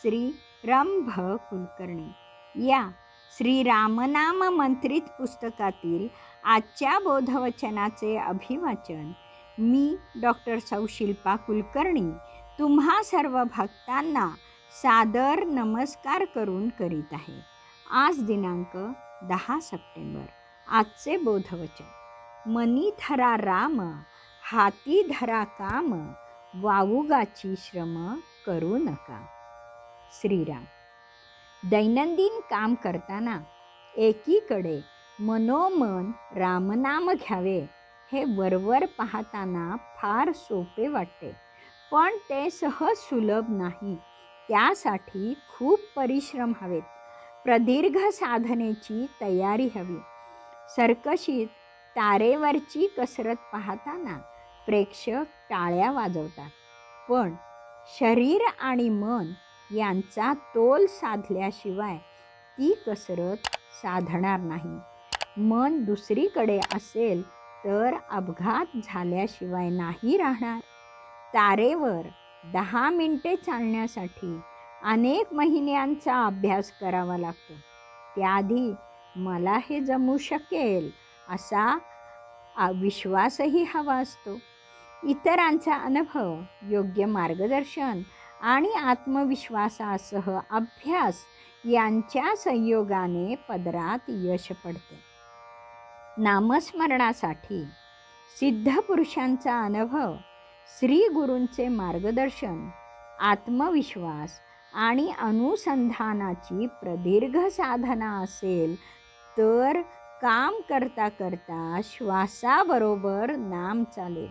श्री रंभ कुलकर्णी या श्री रामनाम मंत्रित पुस्तकातील आजच्या बोधवचनाचे अभिवाचन मी डॉक्टर सौशिल्पा कुलकर्णी तुम्हा सर्व भक्तांना सादर नमस्कार करून करीत आहे. आज दिनांक दहा सप्टेंबर. आजचे बोधवचन. मनी धरा राम हाती धरा काम वावुगाची श्रम करू नका. श्रीराम. दैनंदिन काम करताना एकीकडे मनोमन रामनाम घ्यावे हे वरवर पाहताना फार सोपे वाटते. पण ते सहज सुलभ नाही. त्यासाठी खूप परिश्रम हवेत. प्रदीर्घ साधनेची तयारी हवी. सर्कशीत तारेवरची कसरत पाहताना प्रेक्षक टाळ्या वाजवतात. पण शरीर आणि मन यांचा तोल साधल्याशिवाय ती कसरत साधणार नाही. मन दुसरीकडे असेल तर अपघात झाल्याशिवाय नाही राहणार. तारेवर दहा मिनटे चालण्यासाठी अनेक महिन्यांचा अभ्यास करावा लागतो. त्याआधी मला हे जमू शकेल असा विश्वासही हवा असतो. इतरांचा अनुभव योग्य मार्गदर्शन आणि आत्मविश्वासासह अभ्यास यांच्या संयोगाने पदरात यश पडते. नामस्मरणासाठी सिद्धपुरुषांचा अनुभव श्री गुरूंचे मार्गदर्शन आत्मविश्वास आणि अनुसंधानाची प्रदीर्घ साधना असेल तर काम करता करता श्वासाबरोबर नाम चालेल.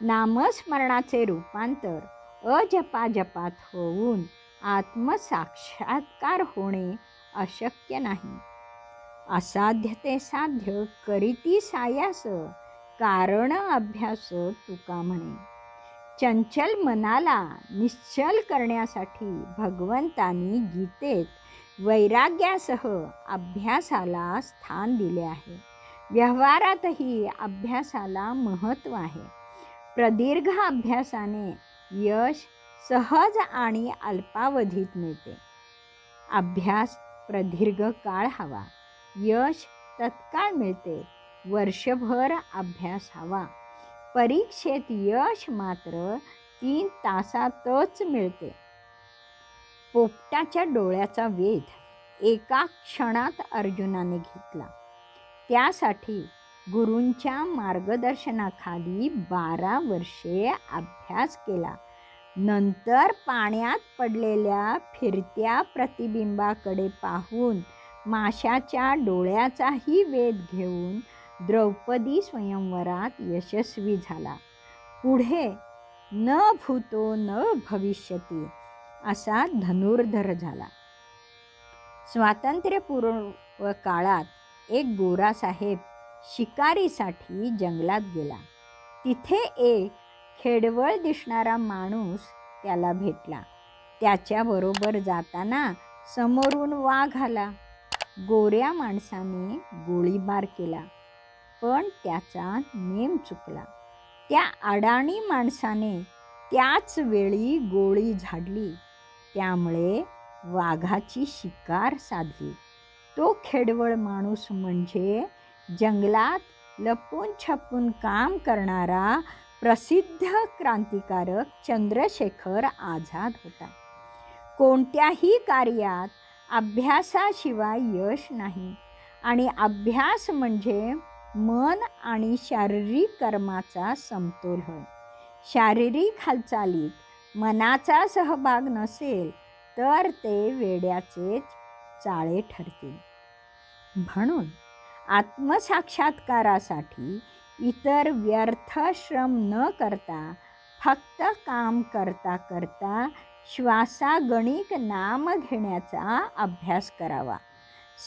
नामस्मरणाचे रूपांतर अजपाजपात होऊन आत्मसाक्षात्कार होणे अशक्य नाही. असाध्य ते साध्य करीती सायास कारण अभ्यास तुका म्हणे. चंचल मनाला निश्चल करण्यासाठी भगवंतांनी गीतेत वैराग्यासह अभ्यासाला स्थान दिले आहे. व्यवहारातही अभ्यासाला महत्त्व आहे. प्रदीर्घ अभ्यासाने यश सहज आणि अल्पावधीत मिळते. अभ्यास प्रदीर्घ काळ हवा. यश तत्काळ मिळते. वर्षभर अभ्यास हवा. परीक्षेत यश मात्र तीन तासातच मिळते. पोपटाच्या डोळ्याचा वेध एका क्षणात अर्जुनाने घेतला. त्यासाठी गुरूंच्या मार्गदर्शनाखाली बारा वर्षे अभ्यास केला. नंतर पाण्यात पडलेल्या फिरत्या प्रतिबिंबाकडे पाहून माशाच्या डोळ्याचाही वेध घेऊन द्रौपदी स्वयंवरात यशस्वी झाला. पुढे न भूतो न भविष्यती असा धनुर्धर झाला. स्वातंत्र्यपूर्व काळात एक गोरा साहेब शिकारीसाठी जंगलात गेला. तिथे एक खेडवळ दिसणारा माणूस त्याला भेटला. त्याच्याबरोबर जाताना समोरून वाघ आला. गोऱ्या माणसाने गोळीबार केला पण त्याचा नेम चुकला. त्या अडाणी माणसाने त्याच वेळी गोळी झाडली. त्यामुळे वाघाची शिकार साधली. तो खेडवळ माणूस म्हणजे जंगलात लपून छपून काम करणारा प्रसिद्ध क्रांतिकारक चंद्रशेखर आझाद होता. कोणत्याही कार्यात अभ्यासाशिवाय यश नाही आणि अभ्यास म्हणजे मन आणि शारीरिक कर्माचा समतोल होय. शारीरिक हालचालीत मनाचा सहभाग नसेल तर ते वेड्याचेच चाळे ठरतील. म्हणून आत्मसाक्षात्कारासाठी इतर व्यर्थ श्रम न करता फक्त काम करता करता श्वासागणिक नाम घेण्याचा अभ्यास करावा.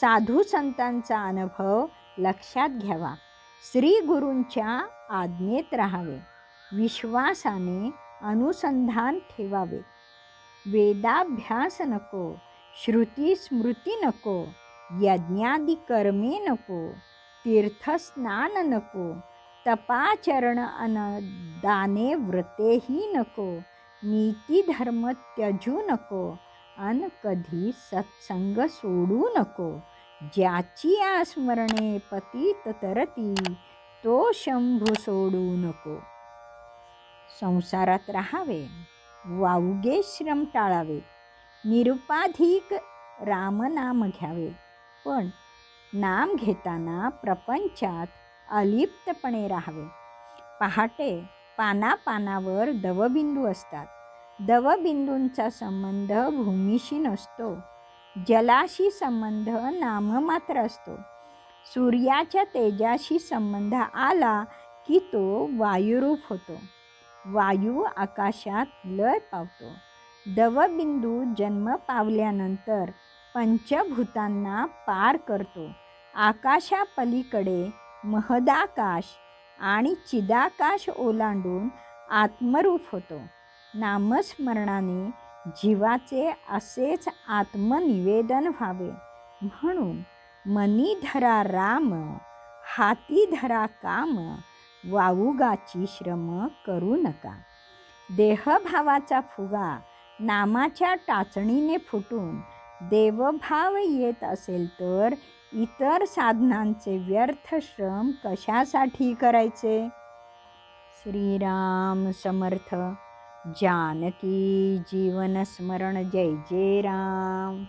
साधू संतांचा अनुभव लक्षात घ्यावा. श्री गुरूंच्या आज्ञेत राहावे. विश्वासाने अनुसंधान ठेवावे. वेदाभ्यास नको. श्रुती स्मृती नको. यज्ञादी कर्मे नको तीर्थस्नान नको तपाचरण अन दाने व्रतेही नको नीतीधर्म त्यजू नको अन कधी सत्संग सोडू नको ज्याची आस्मरणे पतित तरती तो शंभू सोडू नको. संसारात राहावे वावगे श्रम टाळावे निरुपाधिक रामनाम घ्यावे पण नाम घेताना प्रपंचात अलिप्तपणे राहावे. पहाटे पानापानावर दवबिंदू असतात. दवबिंदूंचा संबंध भूमीशी नसतो. जलाशी संबंध नाममात्र असतो. सूर्याच्या तेजाशी संबंध आला की तो वायुरूप होतो. वायू आकाशात लय पावतो. दवबिंदू जन्म पावल्यानंतर पंचभूतांना पार करतो. आकाशापलीकडे महदाकाश आणि चिदाकाश ओलांडून आत्मरूप होतो. नामस्मरणाने जीवाचे असेच आत्मनिवेदन व्हावे. म्हणून मनी धरा राम हाती धरा काम वाऊगाची श्रम करू नका. देहभावाचा फुगा नामाच्या टाचणीने फुटून देवभाव येत असेल तर इतर साधनांचे व्यर्थ श्रम कशासाठी करायचे? श्रीराम समर्थ जानकी जीवनस्मरण जय जय राम.